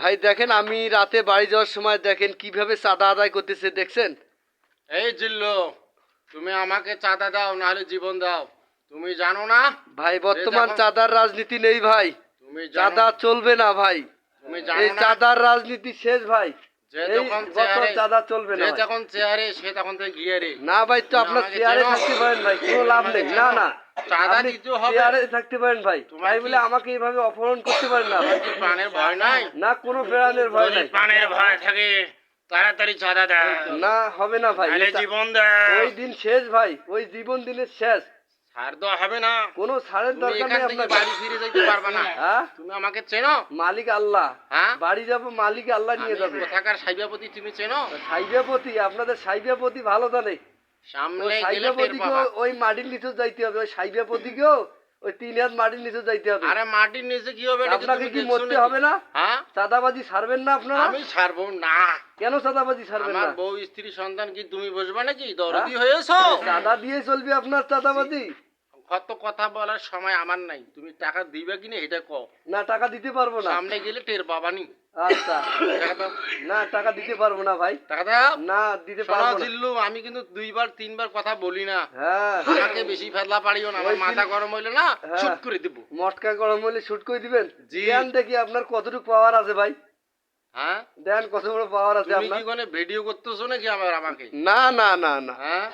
ভাই দেখেন আমি রাতে বাড়ি যাওয়ার সময় দেখেন কীভাবে চাঁদা আদায় করতেছে দেখছেন? এই জিল্লো তুমি আমাকে চাঁদা দাও নাহলে জীবন দাও। তুমি জানো না? ভাই বর্তমান চাঁদার রাজনীতি নেই ভাই। তুমি চাঁদা চলবে না ভাই। তুমি এই না? চাঁদার রাজনীতি শেষ ভাই। যে এই যখন বছর চেয়ারে চাঁদা চলবে না যখন চেয়ারে সে তখন থেকে না ভাই তো আপনার চেয়ারে থাকতে পারেন ভাই কোনো লাভ নেই। না না। চাঁদা আপনি দিতে হবে। চেয়ারে থাকতে পারেন ভাই। তোমার বলে আমাকে এইভাবে অপহরণ করতে পারেন না প্রাণের ভয় নাই? না কোনো প্রাণের ভয় যদি নাই। প্রাণের ভয় থাকে তাড়াতাড়ি চাঁদা না হবে না ভাই। জীবন ওই দিন শেষ ভাই ওই জীবন দিনের শেষ। ছাড় দেওয়া হবে না। কোনো ছাড়ের দরকার নেই আপনার বাড়ি ফিরে যাইতে পারবে না। হ্যাঁ? তুমি আমাকে চেনো? মালিক আল্লাহ। হ্যাঁ? বাড়ি যাব মালিক আল্লাহ নিয়ে যাবে। কোথাকার সাইবাপতি তুমি চেনো? সাইবাপতি আপনাদের সাইবাপতি ভালো জানে। সামনে গেলে ওই মাটির নিচে যাইতে হবে। ওই সাইবাপতিকেও ওই তিন হাত মাটির নিচে যাইতে হবে। আরে মাটির নিচে কি হবে? আপনাকে কি মরতে হবে না? হ্যাঁ? চাঁদাবাজি ছাড়বেন না আপনারা? আমি ছাড়বো না। কেন চাঁদাবাজি ছাড়বেন না? বউ স্ত্রী সন্তান কি তুমি বুঝবে নাকি? দরদি হয়েছো? চাঁদা দিয়ে চলবে আপনার চাঁদাবাজি। কত কথা বলার সময় আমার নাই। তুমি টাকা দিবে কিনা এটা কও। না টাকা দিতে পারব না। সামনে গেলে টের পাবানি আচ্ছা না টাকা দিতে পারব না ভাই। টাকা দাও না দিতে পারব না। আমি কিন্তু দুইবার তিনবার কথা বলি না। হ্যাঁ। বেশি ফেদলা পারিও না আমার মাথা গরম হইলে না হ্যাঁ। শুট করে দিব। মটকা গরম হলে শুট করে দিবেন? জি। দেখি আপনার কতটুকু পাওয়ার আছে ভাই। হ্যাঁ? দেন কত বড় পাওয়ার আছে তুমি কি কোনে ভিডিও করতেছো নাকি আমার আমাকে? না না না না। হ্যাঁ?